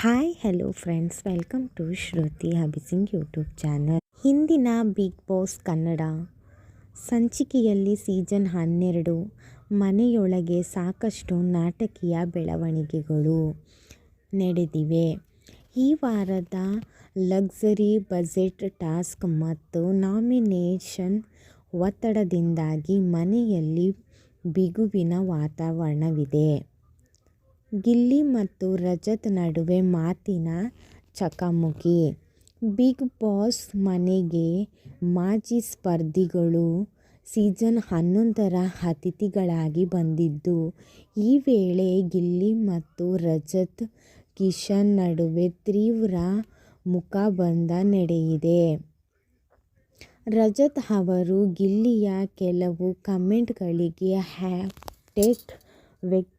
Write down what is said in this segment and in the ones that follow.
Hi hello friends welcome to Shruti ಹಬಿಸಿಂಗ್ YouTube channel ಹಿಂದಿನ Bigg Boss Kannada ಸಂಚಿಕೆಯಲ್ಲಿ season ಹನ್ನೆರಡು ಮನೆಯೊಳಗೆ ಸಾಕಷ್ಟು ನಾಟಕೀಯ ಬೆಳವಣಿಗೆಗಳು ನಡೆದಿವೆ. ಈ ವಾರದ ಲಕ್ಸರಿ ಬಜೆಟ್ ಟಾಸ್ಕ್ ಮತ್ತು ನಾಮಿನೇಷನ್ ಒತ್ತಡದಿಂದಾಗಿ ಮನೆಯಲ್ಲಿ ಬಿಗುವಿನ ವಾತಾವರಣವಿದೆ. ಗಿಲ್ಲಿ ಮತ್ತು ರಜತ್ ನಡುವೆ ಮಾತಿನ ಚಕಮಕಿ. ಬಿಗ್ ಬಾಸ್ ಮನೆಗೆ ಮಾಜಿ ಸ್ಪರ್ಧಿಗಳು ಸೀಸನ್ ಹನ್ನೊಂದರ ಅತಿಥಿಗಳಾಗಿ ಬಂದಿದ್ದು, ಈ ವೇಳೆ ಗಿಲ್ಲಿ ಮತ್ತು ರಜತ್ ಕಿಶನ್ ನಡುವೆ ತೀವ್ರ ಮುಖಬಂಧ ನಡೆಯಿದೆ. ರಜತ್ ಅವರು ಗಿಲ್ಲಿಯ ಕೆಲವು ಕಮೆಂಟ್ಗಳಿಗೆ ಹ್ಯಾಟೇಟ್ ವ್ಯಕ್ತಪಡಿಸಿದ್ದಾರೆ.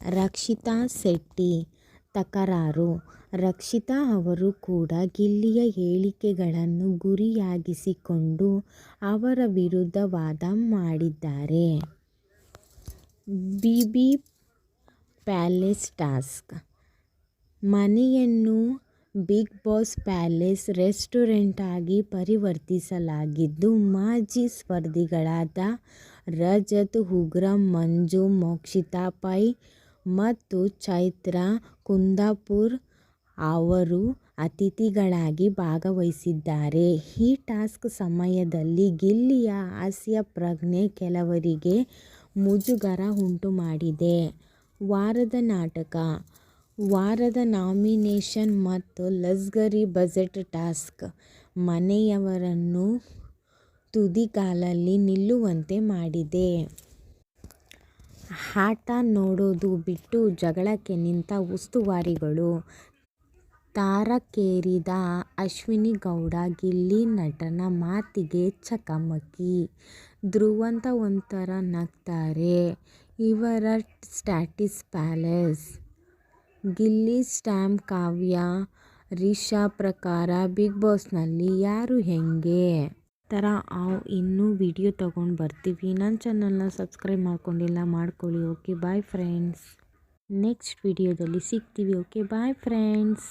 ರಕ್ಷಿತಾ ಶೆಟ್ಟಿ, ತಕರಾರು. ರಕ್ಷಿತಾ ಅವರು ಕೂಡ ಗಿಲ್ಲಿಯ ಹೇಳಿಕೆಗಳನ್ನು ಗುರಿಯಾಗಿಸಿಕೊಂಡು ಅವರ ವಿರುದ್ಧ ವಾದ ಮಾಡಿದ್ದಾರೆ. BB palace task. ಮನೆಯನ್ನು ಬಿಗ್ ಬಾಸ್ ಪ್ಯಾಲೇಸ್ ರೆಸ್ಟೋರೆಂಟ್ ಆಗಿ ಪರಿವರ್ತಿಸಲಾಗಿದ್ದು, ಮಾಜಿ ಸ್ಪರ್ಧಿಗಳಾದ ರಜತ್, ಉಗ್ರ, ಮಂಜು ಮೋಕ್ಷಿತಾ ಪೈ ಮತ್ತು ಚೈತ್ರ, ಕುಂದಾಪುರ್ ಅವರು ಅತಿಥಿಗಳಾಗಿ ಭಾಗವಹಿಸಿದ್ದಾರೆ. ಈ ಟಾಸ್ಕ್ ಸಮಯದಲ್ಲಿ ಗಿಲ್ಲಿಯ ಹಾಸ್ಯ ಪ್ರಜ್ಞೆ ಕೆಲವರಿಗೆ ಮುಜುಗರ ಉಂಟುಮಾಡಿದೆ. ವಾರದ ನಾಟಕ, ವಾರದ ನಾಮಿನೇಷನ್ ಮತ್ತು ಲಸ್ಗರಿ ಬಜೆಟ್ ಟಾಸ್ಕ್ ಮನೆಯವರನ್ನು ತುದಿಗಾಲಲ್ಲಿ ನಿಲ್ಲುವಂತೆ ಮಾಡಿದೆ. ಆಟ ನೋಡೋದು ಬಿಟ್ಟು ಜಗಳಕ್ಕೆ ನಿಂತ ಉಸ್ತುವಾರಿಗಳು. ಅಶ್ವಿನಿ ಗೌಡ ಗಿಲ್ಲಿ ನಟನ ಮಾತಿಗೆ ಚಕಮಕಿ. ಧ್ರುವಂತ ಒಂಥರ ನಗ್ತಾರೆ. ಇವರ ಸ್ಟ್ಯಾಟಿಸ್ ಪ್ಯಾಲೇಸ್. ಗಿಲ್ಲಿ ಸ್ಟ್ಯಾಮ್ ಕಾವ್ಯ, ರಿಷಾ ಪ್ರಕಾರ ಬಿಗ್ ಬಾಸ್ನಲ್ಲಿ ಯಾರು ಹೆಂಗೆ? ಥರ ಇನ್ನೂ ವಿಡಿಯೋ ತಗೊಂಡು ಬರ್ತೀವಿ. ನನ್ನ ಚಾನಲ್ನ ಸಬ್ಸ್ಕ್ರೈಬ್ ಮಾಡ್ಕೊಂಡಿಲ್ಲ, ಮಾಡ್ಕೊಳ್ಳಿ. ಓಕೆ ಬಾಯ್ ಫ್ರೆಂಡ್ಸ್ ನೆಕ್ಸ್ಟ್ ವಿಡಿಯೋದಲ್ಲಿ ಸಿಗ್ತೀವಿ. Okay bye friends